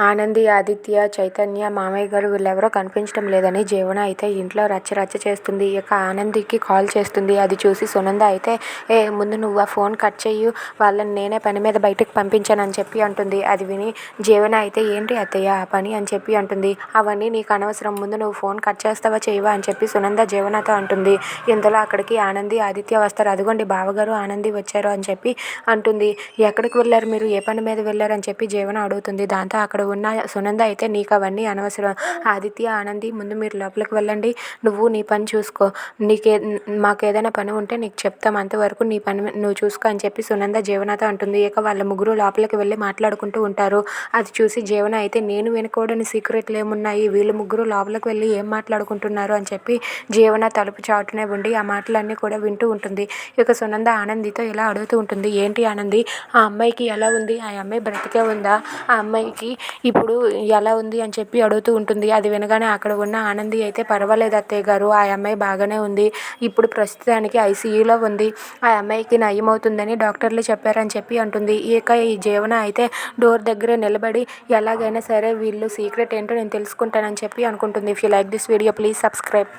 ఆనంది ఆదిత్య చైతన్య మామయ్య గారు వీళ్ళెవరో కనిపించడం లేదని జీవన అయితే ఇంట్లో రచ్చ రచ్చ చేస్తుంది. ఇక ఆనందికి కాల్ చేస్తుంది. అది చూసి సునంద అయితే ఏ ముందు నువ్వు ఆ ఫోన్ కట్ చెయ్యి. వాళ్ళని నేనే పని మీద బయటకు అని చెప్పి అంటుంది. అది విని జీవన అయితే ఏంటి అత్తయ్య ఆ పని? అని చెప్పి అంటుంది. అవన్నీ నీకు అనవసరం. ముందు నువ్వు ఫోన్ కట్ చేస్తావా చేయవా? అని చెప్పి సునంద జీవనతో అంటుంది. ఇంతలో అక్కడికి ఆనంది ఆదిత్య వస్తారు. అదిగోండి బావగారు ఆనంది వచ్చారు అని చెప్పి అంటుంది. ఎక్కడికి వెళ్ళారు మీరు? ఏ పని మీద వెళ్ళారు? అని చెప్పి జీవన అడుగుతుంది. దాంతో అక్కడ ఉన్న సునంద అయితే నీకు అవన్నీ అనవసరం. ఆదిత్య ఆనంది ముందు మీరు లోపలికి వెళ్ళండి. నువ్వు నీ పని చూసుకో. నీకే మాకు ఏదైనా పని ఉంటే నీకు చెప్తాం. అంతవరకు నీ పని నువ్వు చూసుకో అని చెప్పి సునంద జీవనతో అంటుంది. ఇక వాళ్ళ ముగ్గురు లోపలికి వెళ్ళి మాట్లాడుకుంటూ ఉంటారు. అది చూసి జీవన అయితే నేను వినుకోవడని సీక్రెట్లు ఏమున్నాయి? వీళ్ళు ముగ్గురు లోపలికి వెళ్ళి ఏం మాట్లాడుకుంటున్నారు? అని చెప్పి జీవన తలుపు చాటునే ఉండి ఆ మాటలన్నీ కూడా వింటూ ఉంటుంది. ఇక సునంద ఆనందితో ఇలా అడుగుతూ ఉంటుంది. ఏంటి ఆనంది? ఆ అమ్మాయికి ఎలా ఉంది? ఆ అమ్మాయి బ్రతికే ఉందా? ఆ అమ్మాయికి ఇప్పుడు ఎలా ఉంది అని చెప్పి అడుగుతూ ఉంటుంది. అది వినగానే అక్కడ ఉన్న ఆనంది అయితే పర్వాలేదు అత్తయ్య గారు ఆ అమ్మాయి బాగానే ఉంది. ఇప్పుడు ప్రస్తుతానికి ఐసీయూలో ఉంది. ఆ అమ్మాయికి నయమవుతుందని డాక్టర్లు చెప్పారని చెప్పి అంటుంది. ఇక ఈ జీవన అయితే డోర్ దగ్గర నిలబడి ఎలాగైనా సరే వీళ్ళు సీక్రెట్ ఏంటో నేను తెలుసుకుంటానని చెప్పి అనుకుంటుంది. If you like this video please subscribe